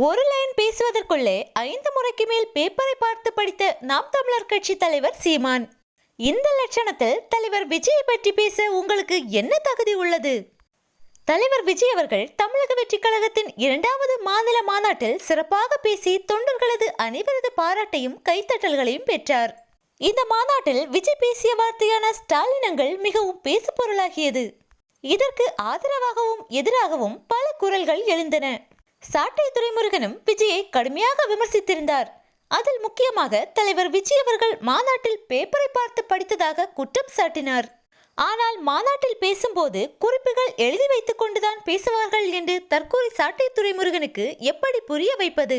ஒரு லைன் பேசுவதற்குள்ளே ஐந்து முறைக்கு மேல் பேப்பரை பார்த்து படித்த நாம் தமிழர் கட்சி தலைவர் சீமான். இந்த லட்சணத்தில் தலைவர் விஜயை பற்றி பேச உங்களுக்கு என்ன தகுதி உள்ளது? தலைவர் விஜய் அவர்கள் தமிழக வெற்றி கழகத்தின் இரண்டாவது மாநில மாநாட்டில் சிறப்பாக பேசி தொண்டர்களது அனைவரது பாராட்டையும் கைத்தட்டல்களையும் பெற்றார். இந்த மாநாட்டில் விஜய் பேசிய வார்த்தையான ஸ்டாலினங்கள் மிகவும் பேசுபொருளாகியது. இதற்கு ஆதரவாகவும் எதிராகவும் பல குரல்கள் எழுந்தன. சாட்டை துரைமுருகனும் விஜயை கடுமையாக விமர்சித்திருந்தார். அதில் முக்கியமாக தலைவர் விஜய் அவர்கள் மாநாட்டில் பேப்பரை பார்த்து படித்ததாக குற்றம் சாட்டினார். ஆனால் மாநாட்டில் பேசும்போது குறிப்புகள் எழுதி வைத்துக் கொண்டுதான் பேசுவார்கள் என்று தற்கூரி சாட்டை துறைமுருகனுக்கு எப்படி புரிய வைப்பது?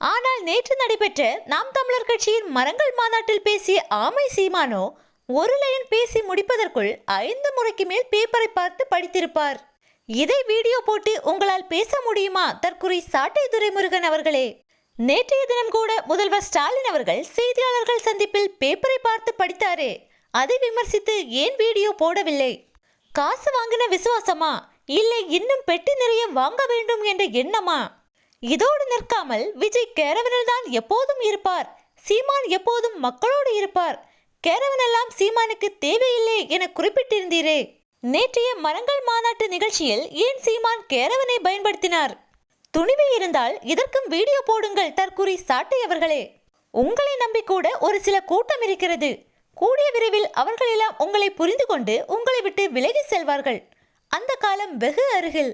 ஆனால் நேற்று நடைபெற்ற நாம் தமிழர் கட்சியின் மரங்கள் மாநாட்டில் பேசிய ஆமை சீமானோ ஒரு லைன் பேசி முடிப்பதற்குள் ஐந்து முறைக்கு மேல் பேப்பரை பார்த்து படித்திருப்பார். இதை வீடியோ போட்டு உங்களால் பேச முடியுமா? தற்குறி சாட்டை துரைமுருகன் அவர்களே. நேற்றைய தினம் கூட முதல்வர் ஸ்டாலின் அவர்கள் செய்தியாளர்கள் சந்திப்பில் பேப்பரை பார்த்து படித்தாரே. அதை விமர்சித்து ஏன் வீடியோ போடவில்லை? காசு வாங்கின விசுவாசமா? இல்லை இன்னும் பெட்டி நிறைய வாங்க வேண்டும் என்ற எண்ணமா? இதோடு நிற்காமல் விஜய் கேரவனில் தான் எப்போதும் இருப்பார். சீமான் எப்போதும் மக்களோடு இருப்பார். கேரவன் எல்லாம் சீமானுக்கு தேவையில்லை என குறிப்பிட்டிருந்தீரே. நேற்றைய மரங்கள் மாநாட்டு நிகழ்ச்சியில் ஏன் சீமான் கேரவனை பயன்படுத்தினார்? துணிவு இருந்தால் இதற்கும் வீடியோ போடுங்கள் தற்குறி சாட்டை அவர்களே. உங்களை நம்பி கூட ஒரு சில கூட்டம் இருக்கிறது. கூடிய விரைவில் அவர்களெல்லாம் உங்களை புரிந்து கொண்டு உங்களை விட்டு விலகி செல்வார்கள். அந்த காலம் வெகு அருகில்.